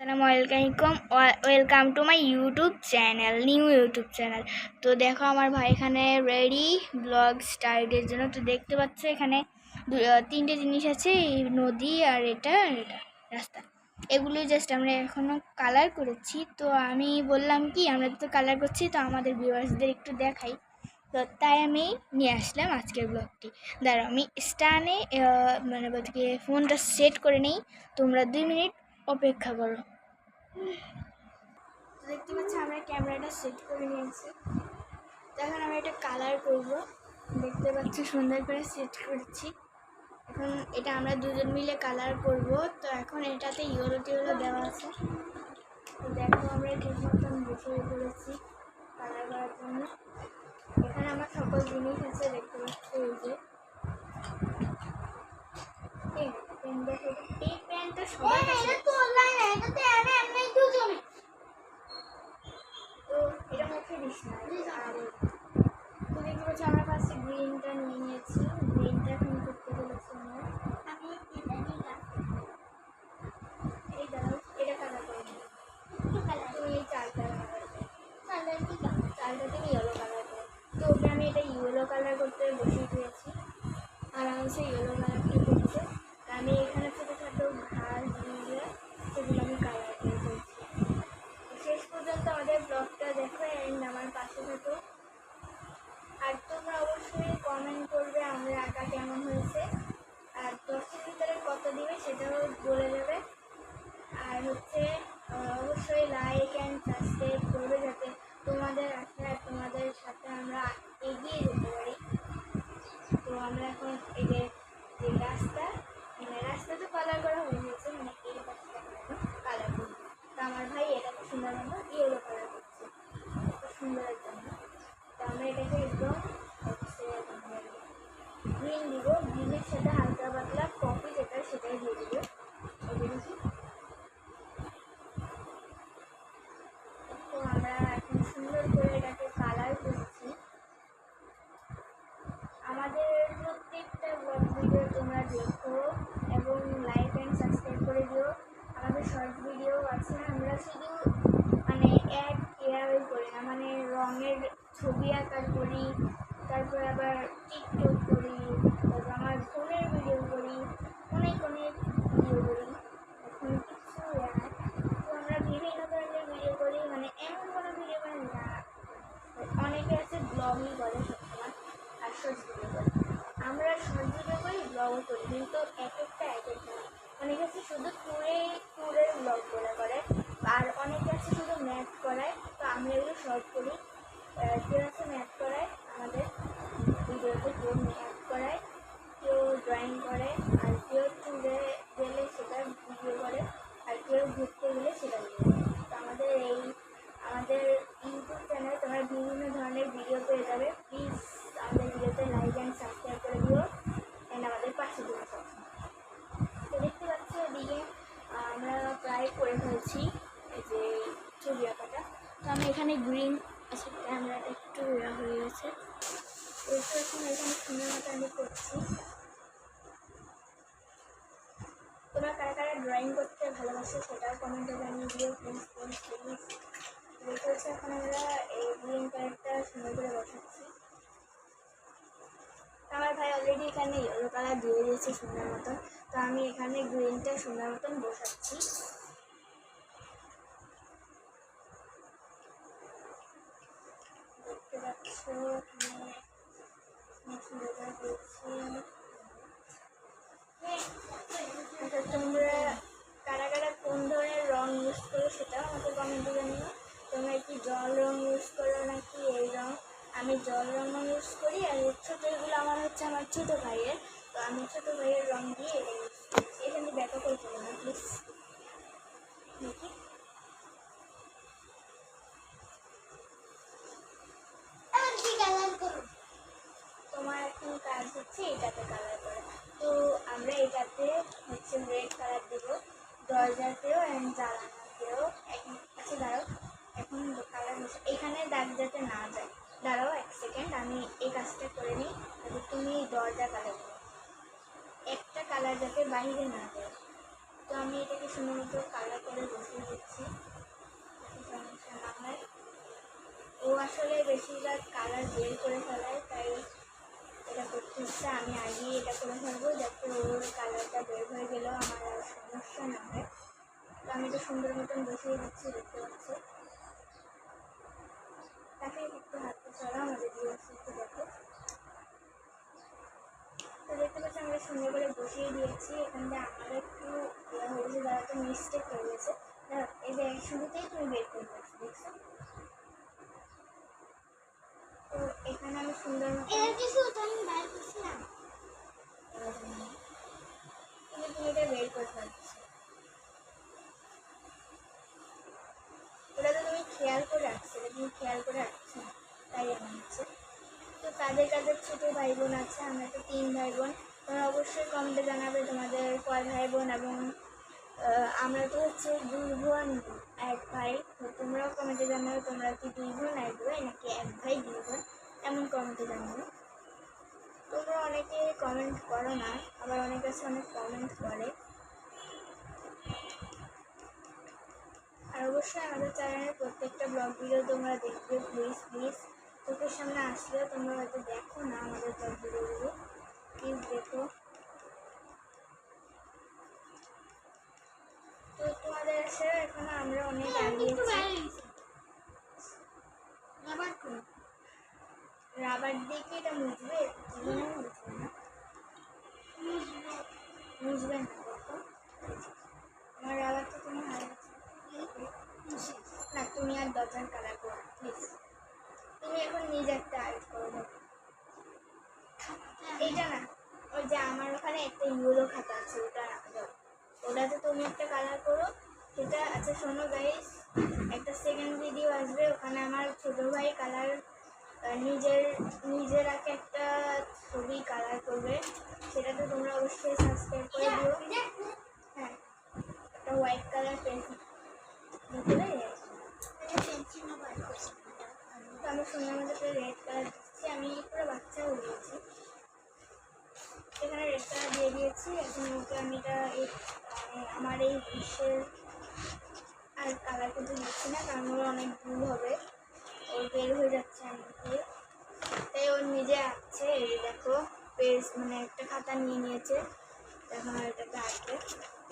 আলাইকুম। Welcome to my YouTube channel, new YouTube channel. তো দেখো আমার ভাই এখানে রেডি ব্লগ স্টার্টের জন্য। তো দেখতে পাচ্ছ এখানে তিনটে জিনিস আছে নদী আর এটা আর এটা, রাস্তা। এগুলো জাস্ট আমরা এখনও কালার করেছি। তো আমি বললাম কি, আমরা তো কালার করছি, তো আমাদের ভিউয়ার্সদের একটু দেখাই। তো তাই আমি নিয়ে আসলাম আজকের ব্লগটি দাঁড়াও, আমি স্টানে মানে বলতে কি ফোনটা সেট করে নেই। তোমরা দুই মিনিট অপেক্ষা করো। দেখতে পাচ্ছি, আমরা ক্যামেরাটা সেট করে নিয়েছি। এখন আমরা এটা কালার করব। দেখতে পাচ্ছি, সুন্দর করে সেট করছি। এখন এটা আমরা দুজন মিলে কালার করব। তো এখন এটাতে ইয়েলো টিয়েলো দেওয়া আছে। তো দেখো, আমরা ঠিক মতন বসে পড়েছি কালার করার জন্য। এখানে আমার সকল জিনিস আছে, দেখতে পাচ্ছি, এই যে। আমরা ফার্স্টে গ্রিনটা নিয়ে নিয়েছি গ্রিনটা এখন করতে বলেছি আমরা এই দাঁড়াও এটা কালার করে নিই তুমি এই চার কালার কালার চালটা থেকে ইয়েলো কালার করে তো ওকে আমি এটা ইয়েলো কালার করতে বসিয়ে দিয়েছি আরামসে ইয়েলো কালারটা করছে তা আমি এখানে ছোটো ছোটো ঘাস দিয়ে সেগুলো আমি কালার করে ফেলছি শেষ পর্যন্ত আমাদের ব্লগটা দেখো অ্যান্ড আমার পাশে থাকো আর তোমরা অবশ্যই কমেন্ট করবে আমাদের আঁকা কেমন হয়েছে আর দশের ভিতরে কত দিবে সেটাও বলে দেবে। আর হচ্ছে অবশ্যই লাইক অ্যান্ড সাবস্ক্রাইব করবে যাতে তোমাদের আশায় তোমাদের সাথে আমরা এগিয়ে যেতে পারি। তো আমরা এখন এই যে রাস্তা মানে রাস্তা তো কালার করা হয়ে গেছে মানে এই রাস্তা কালার করব। তো আমার ভাই এটাকে সুন্দর মতো ইয়েলো কালার করছে। সুন্দরের জন্য তো আমরা এটাকে একদম হচ্ছে গ্রিন দিব গ্রিনের সাথে হালকা পাতলা কফি যেটা সেটাই দিয়ে দিব এই দেখেছি তো আমরা এখন সুন্দর করে এটাকে কালার করছি আমাদের প্রত্যেকটা ভিডিও তোমরা দেখো এবং লাইক অ্যান্ড সাবস্ক্রাইব করে দিও আমাদের শর্ট ভিডিও আছে আমরা শুধু মানে এক এয়ারই করি না মানে রঙের ছবি আঁকার করি তারপর আবার টিকটক করি তারপর আমার ফোনের ভিডিও করি অনেক অনেক ভিডিও করি এখন কিছু ইয়ে নাই তো আমরা বিভিন্ন ধরনের ভিডিও করি মানে এমন কোনো ভিডিও করি না অনেকে আছে ব্লগই করে সবসময় আর শর্টস ভিডিও করে আমরা ভিডিও করি ব্লগও করি, কিন্তু এক একটা এক এক সময় অনেকে আছে শুধু ট্যুরে ট্যুরের ব্লগ করে করে, আর অনেকে আছে শুধু ম্যাথ করায়। তো আমরা এগুলো শর্ট করি। কেউ আছে ম্যাথ করায়, আমাদের ভিডিওতে কেউ ম্যাথ করায়, কেউ ড্রয়িং করে, আর কেউ ট্যুরে গেলে সেটা ভিডিও করে আর কেউ ঘুরতে গেলে সেটা ভিডিও করে তো আমাদের এই আমাদের ইউটিউব চ্যানেলে তোমরা বিভিন্ন ধরনের ভিডিও পেয়ে যাবে প্লিজ আমাদের ভিডিওতে লাইক অ্যান্ড সাবস্ক্রাইব করে দিও অ্যান্ড আমাদের পাশে দিও সবসময় তো দেখতে পাচ্ছ এদিকে আমরা প্রায় করে ফেলছি এই যে ছবি আঁকাটা। তো আমি এখানে গ্রিন আছে ক্যামেরাটা একটু ইয়া হয়ে গেছে। একটু এখন এখানে সুন্দর মতো আমি করছি। তোমরা কারা কারা ড্রয়িং করতে ভালোবাসো সেটাও কমেন্টে জানিয়ে দিও প্লিজ প্লিজ প্লিজ এখন আমরা এই গ্রিন কালারটা সুন্দর করে বসাচ্ছি। আমার ভাই অলরেডি এখানে ইয়েলো কালার দিয়ে দিয়েছে সুন্দর মতন। তো আমি এখানে গ্রিনটা সুন্দর মতন বসাচ্ছি। এটাতে কালার করা। তো আমরা এটাতে হচ্ছে রেড কালার দেব, দরজাতেও অ্যান্ড এখন কাছে দাঁড়াও, এখন কালার হচ্ছে এখানে দাগ যাতে না যায়। দাঁড়াও এক সেকেন্ড আমি এই কাজটা করে নিই, তাহলে তুমি দরজা কালার করো। একটা কালার যাতে বাইরে না যায়। তো আমি এটাকে সুন্দর কালার করে বসিয়ে দিচ্ছি। না ও আসলে বেশিরভাগ কালার বের করে ফেলায়, তাই এটা হচ্ছে, আমি আগেই এটা করে ফেলব যাতে ওর কালারটা বের হয়ে গেলেও আমার আর সমস্যা না হয়। তো আমি তো সুন্দর মতন বসিয়ে দিচ্ছি, দেখতে পাচ্ছি? তাকে একটু হাতটা চড়া আমাদের দিয়ে একটু দেখো। তো দেখতে পাচ্ছি, আমরা সুন্দর করে বসিয়ে দিয়েছি। এখানটা আমার একটু ইয়ে হয়েছে দ্বারা তো মিস্টেক হয়ে গেছে। এই শুরুতেই তুমি বের করে দেখছ? তো এখানে আমি সুন্দর কিন্তু তুমি এটা বের করে পারছ ওটা তো তুমি খেয়াল করে রাখছো এটা তুমি খেয়াল করে রাখছো তাই এমন হচ্ছে তো কাদের কাদের ছোট ভাই বোন আছে আমরা তো তিন ভাই বোন তোমরা অবশ্যই কমেন্টে জানাবে তোমাদের কয় ভাই বোন এবং আমরা তো হচ্ছে দুই বোন এক ভাই, তো তোমরাও কমেন্টে জানাবে তোমরা কি দুই বোন এক ভাই নাকি এক ভাই দুই বোন এমন কমেন্টে জানাবে তোমরা অনেকে কমেন্ট করো না, আবার অনেক আছে অনেক কমেন্ট করে। আর অবশ্যই আমাদের চ্যানেলের প্রত্যেকটা ব্লগ ভিডিও তোমরা দেখবে প্লিজ প্লিজ চোখের সামনে আসলেও তোমরা হয়তো দেখো না আমাদের ব্লগ ভিডিওগুলো। প্লিজ দেখো তো তোমাদের এসে আমরা অনেক আগিয়েছি গেছি রাবার দিয়ে কি এটা মুছবে? মুছবে না। মুছবে। না আমার রাবার তো তুমি হারিয়েছে না তুমি আর দরজার কালার করো প্লিজ তুমি এখন নিজে একটা আর্ট করো দেখো। এইটা না ওই যে আমার ওখানে একটা ইউরো খাতা আছে ওটা দাও ওটাতে তুমি একটা কালার করো সেটা আচ্ছা শোনো গাইস একটা সেকেন্ড ভিডিও আসবে ওখানে আমার ছোটো ভাই কালার নিজের নিজের আঁকে একটা ছবি কালার করবে সেটাতে তোমরা অবশ্যই সাবস্ক্রাইব করে দিও। হ্যাঁ একটা হোয়াইট কালার পেন্সিল ভিতরে তো আমি সুন্দর মতো রেড কালার দিচ্ছি আমি পুরো বাচ্চা হয়ে গেছি। এখানে রেড কালার দিয়ে দিয়েছি এখন ওকে আমি এটা এই মানে আমার এই বিশ্বের আর কালার কিন্তু দিচ্ছি না, কারণ ওর অনেক ভুল হবে। ওর বের হয়ে যাচ্ছে আমাকে তাই ওর নিজে আঁকছে এই দেখো পেজ মানে একটা খাতা নিয়ে নিয়েছে। এখন এটাকে আঁকবে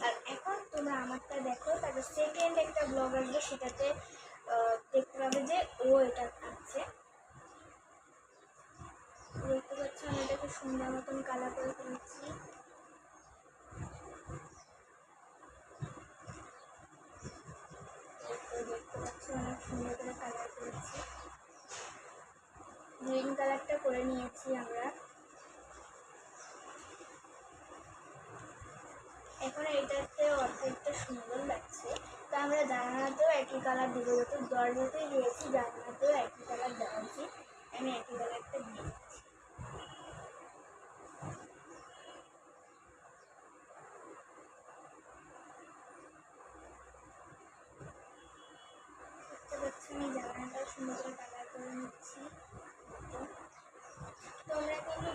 আর এখন তোমরা আমারটা দেখো, তারপর সেকেন্ড একটা ব্লগ আসবে, সেটাতে দেখতে পাবে যে ও এটা আঁকছে দেখতে পাচ্ছ, আমি এটাকে সুন্দর মতন কালার করে ফেলেছি তো দেখতে পাচ্ছ অনেক সুন্দর করে কালার করেছি গ্রিন কালারটা করে নিয়েছি আমরা। এখন এইটাতে অর্ধেকটা সুন্দর লাগছে। তো আমরা জানালাতেও একই কালার দেবো যত দরজাতেই দিয়েছি জানালাতেও একই কালার দেওয়া উচিত। আমি একই কালারটা দিয়ে আমি জানালাটাও সুন্দর করে কালার করে নিচ্ছি।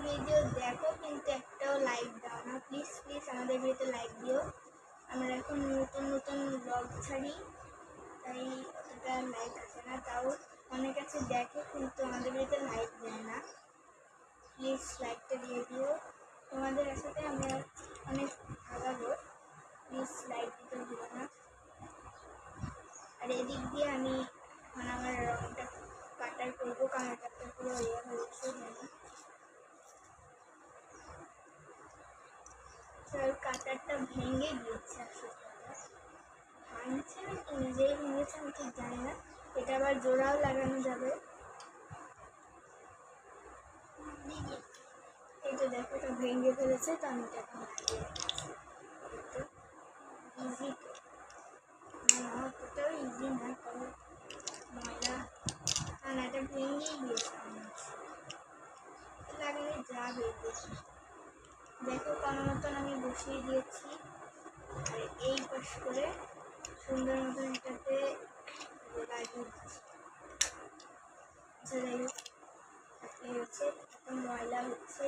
ভিডিও দেখো, কিন্তু একটাও লাইক দাও না। প্লিজ প্লিজ আমাদের ভিডিওতে লাইক দিও। আমরা এখন নতুন নতুন ব্লগ ছাড়ি। তাই অতটা লাইক আসে না, তাও অনেক আছে দেখে, কিন্তু আমাদের ভিডিওতে লাইক দেয় না। প্লিজ লাইকটা দিয়ে দিও। তোমাদের সাথে আমরা অনেক আগাবো। প্লিজ লাইক দিতে দিও না। আর এদিক দিয়ে আমি মানে আমার রংটা কাটার করব কারণ এটা পুরো ইয়ে হয়েছে জানি স্যার কাটারটা ভেঙে গিয়েছে ভাঙছে না, কি নিজেই ভেঙেছে, আমি ঠিক জানি না। এটা আবার জোড়াও লাগানো যাবে। এই তো দেখো, এটা ভেঙে ফেলেছে, তো আমি এটা ইজি তো। না কারণ ময়লা না এটা ভেঙেই গিয়েছে যাবে দেখো কোনো মতন আমি বসিয়ে দিয়েছি। আর এই পাশ করে সুন্দর মতন এটাতে লাগিয়ে দিচ্ছি। আচ্ছা যাই হোক হচ্ছে ময়লা হচ্ছে।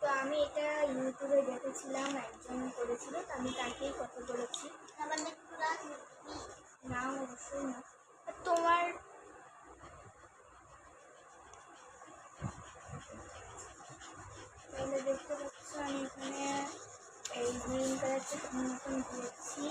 তো আমি এটা ইউটিউবে দেখেছিলাম একজন করেছিল তো আমি তাকেই কথা বলেছি আমাদের পুরা না। তোমরা দেখতে পাচ্ছ আমি এখানে এই গ্রিন কালারটা নতুন দিয়েছি।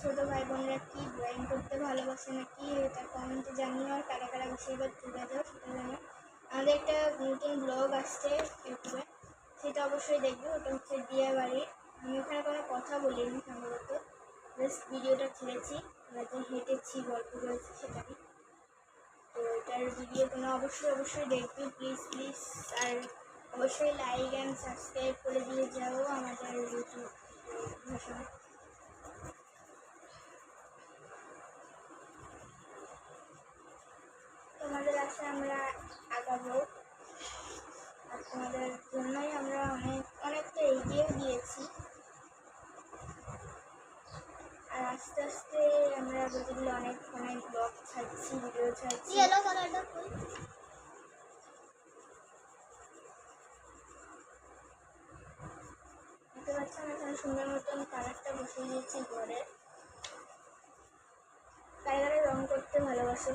অবশ্যই কী ড্রয়িং করতে ভালোবাসে না কি এটা কমেন্টে জানিও আর কারা কারা বেশিরভাগ তুলে দাও সেটা জানিও। আমাদের একটা নতুন ব্লগ আসছে ইউটিউবে, সেটা অবশ্যই দেখবে, ওটা হচ্ছে দিয়া বাড়ি। আমি ওখানে কোনো কথা বলিনি সম্ভবত জাস্ট ভিডিওটা ছেড়েছি যে হেঁটেছি, গল্প করেছি সেটাই তো এটার ভিডিও তোমরা অবশ্যই অবশ্যই দেখবে প্লিজ প্লিজ আর অবশ্যই লাইক অ্যান্ড সাবস্ক্রাইব করে দিয়ে যাও আমাদের ইউটিউব ভাষা তোমাদের আশা আমরা আগাবো আর তোমাদের জন্যই আমরা অনেক অনেকটা এগিয়ে গিয়েছি আর আস্তে আস্তে আমরা যেগুলো অনেক অনেক ব্লগ ছাড়ছি ভিডিও ছাড়ছি। ইয়েলো কালারটা ফুল। দেখতে পাচ্ছেন এখানে সুন্দর মতন কালারটা বসিয়ে দিয়েছি ঘরে। কালারে রং করতে ভালোবাসে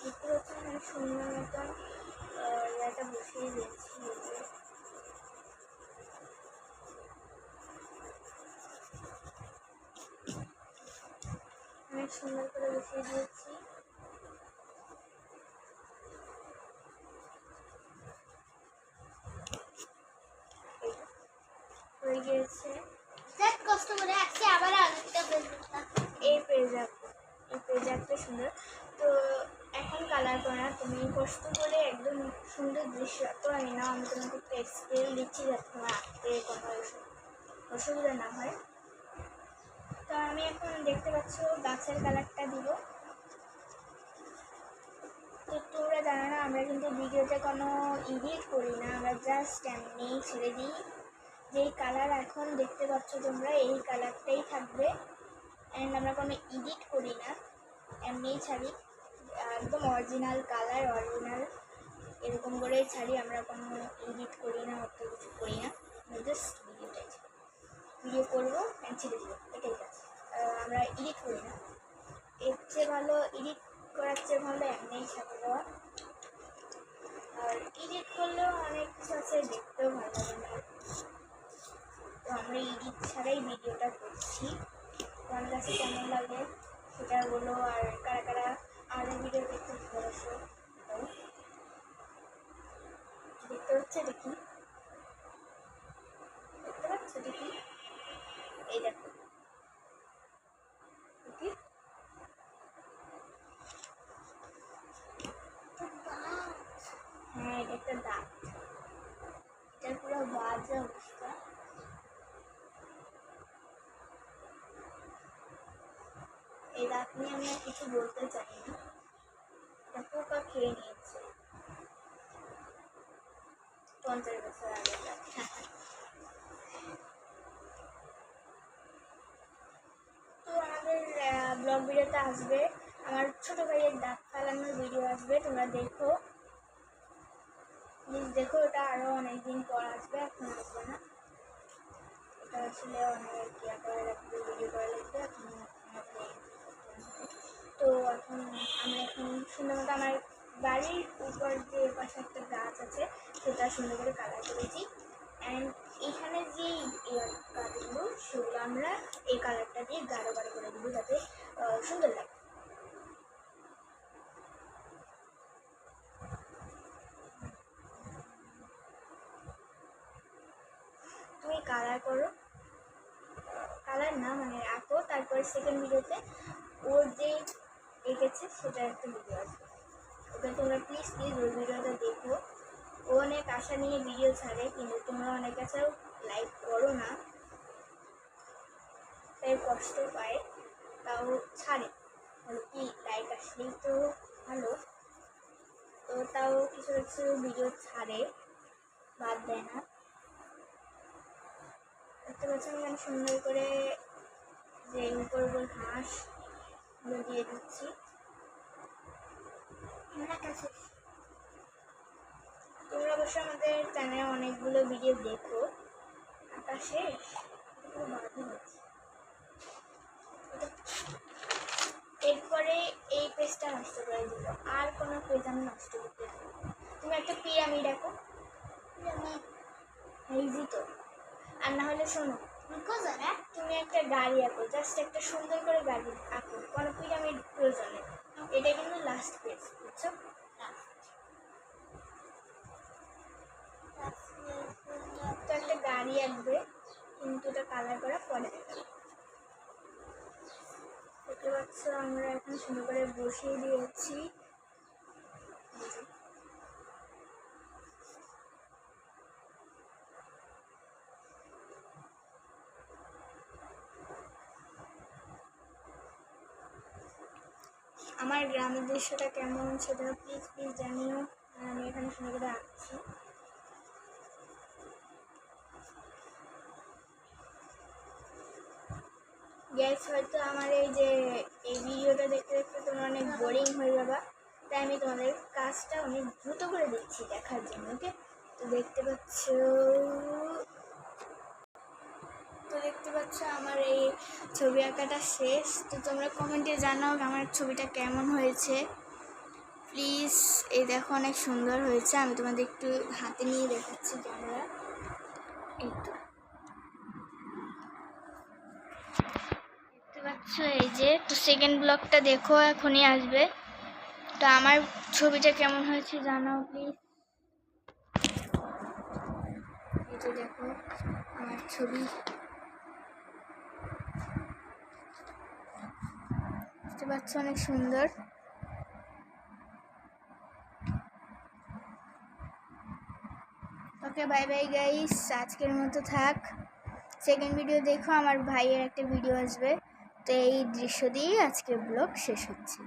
দেখতে পাচ্ছেন এখানে সুন্দর মতন আহ, ইয়েটা বসিয়ে দিয়েছি এই যে। অনেক সুন্দর করে বসিয়ে দিয়েছি। হয়ে গিয়েছে কষ্ট করে আসছে আবার আরেকটা বেলুনটা এই এই সুন্দর। তো এখন কালার করা তুমি কষ্ট করে একদম সুন্দর দৃশ্য তো আমি না আমি তোমাকে একটা স্কেল দিচ্ছি যাতে তোমার আঁকতে কোনো অসুবিধা না হয়। তো আমি এখন দেখতে পাচ্ছ গাছের কালারটা দিব তো তোমরা জানো না, আমরা কিন্তু ভিডিওতে কোনো এডিট করি না, আমরা জাস্ট এমনি ছেড়ে দিই। যেই কালার এখন দেখতে পাচ্ছ তোমরা, এই কালারটাই থাকবে। অ্যান্ড আমরা কোনো এডিট করি না এমনিই ছাড়ি। একদম অরিজিনাল কালার অরিজিনাল এরকম করেই ছাড়ি, আমরা কোনো এডিট করি না, অত কিছু করি না। জাস্ট ভিডিওটাই ভিডিও করব অ্যান্ড ছেড়ে দেবো, এটাই কাজ। আমরা এডিট করি না। এর চেয়ে ভালো এডিট করার চেয়ে ভালো এমনিই ছাড়ে দেওয়া। আর এডিট করলেও অনেক কিছু আছে, দেখতেও ভালো লাগে না। তো আমরা এডিট ছাড়াই ভিডিওটা করছি। তোমার কাছে কেমন লাগে সেটা বলো, আর কারা কারা আমাদের ভিডিও দেখতে ভালোবাসো দেখতে হচ্ছে দেখি। দেখতে পাচ্ছ দেখি? এই দেখি হ্যাঁ এটা একটা দাঁত এটার পুরো বাজে অবস্থা। এই দাঁত নিয়ে আমি আর কিছু বলতে চাই না। এটা পোকা খেয়ে নিয়েছে। পঞ্চাশ বছর আগে তো আমাদের ব্লগ ভিডিওতে আসবে। আমার ছোট ভাইয়ের দাঁত ফালানোর ভিডিও আসবে, তোমরা দেখো। দেখো ওটা আরও অনেক দিন পর আসবে, এখন আসবে না। এটা আসলে অনেক ইয়া করা লাগবে ভিডিও করা লাগবে এখন তো এখন আমরা এখন সুন্দর মতো আমার বাড়ির উপর যে পাশে একটা গাছ আছে, সেটা সুন্দর করে কালার করেছি। অ্যান্ড এখানে যে গাছগুলো সেগুলো আমরা এই কালারটা দিয়ে গাঢ় গাঢ় করে দেবো, যাতে সুন্দর লাগে তুমি কালার করো। কালার না মানে আঁকো, তারপর সেকেন্ড ভিডিওতে ওর যে এঁকেছে সেটা একটা ভিডিও আসবে। ওটা তোমরা প্লিজ প্লিজ ওই ভিডিওটা দেখো। ও অনেক আশা নিয়ে ভিডিও ছাড়ে, কিন্তু তোমরা অনেক কাছেও লাইক করো না। তাই কষ্ট পায়, তাও ছাড়ে। কি লাইক আসলেই তো ভালো। তো তাও কিছু কিছু ভিডিও ছাড়ে, বাদ দেয় না। দেখতে পাচ্ছি আমি এখানে সুন্দর করে যে উপর উপর ঘাসগুলো দিয়ে দিচ্ছি। আমরা কাছে তোমরা অবশ্যই আমাদের চ্যানেলে অনেকগুলো ভিডিও দেখো। আঁকা শেষ? এরপরে এই পেজটা নষ্ট করে দিল। আর কোনো পেজ আমি নষ্ট করতে তুমি একটা পিরামিড আঁকো। ইজি তো। আর না হলে শোনো রুকো তুমি একটা গাড়ি আঁকো জাস্ট একটা সুন্দর করে গাড়ি আঁকো, কোনো পিরামিড প্রয়োজনে এটা কিন্তু লাস্ট পেজ বুঝছ? একটা গাড়ি আঁকবে কিন্তু ওটা কালার করা, পরে দেখতে পাচ্ছ, আমরা এখন সুন্দর করে বসিয়ে দিয়েছি আমার গ্রামের দৃশ্যটা কেমন সেটা প্লিজ প্লিজ জানিও। আর আমি এখানে সুন্দর করে আঁকছি। গ্যাস হয়তো আমার এই যে, এই ভিডিওটা দেখতে দেখতে তোমরা অনেক বোরিং হয়ে যাবা। তাই আমি তোমাদের কাজটা অনেক দ্রুত করে দিচ্ছি দেখার জন্য ওকে তো দেখতে পাচ্ছ তো দেখতে পাচ্ছ আমার এই ছবি আঁকাটা শেষ। তো তোমরা কমেন্টে জানাও আমার ছবিটা কেমন হয়েছে। প্লিজ এই দেখো অনেক সুন্দর হয়েছে। আমি তোমাদের একটু হাতে নিয়ে দেখাচ্ছি ক্যামেরা। এই তো। দেখতে পাচ্ছ এই যে, তো সেকেন্ড ব্লগটা দেখো, এখনই আসবে। তো আমার ছবিটা কেমন হয়েছে জানাও প্লিজ এই যে দেখো, আমার ছবি। দেখতে পাচ্ছ অনেক সুন্দর। ওকে বাই বাই গাইস আজকের মতো থাক। সেকেন্ড ভিডিও দেখো, আমার ভাইয়ের একটা ভিডিও আসবে। তো এই দৃশ্য দিয়েই আজকের ব্লগ শেষ হচ্ছে।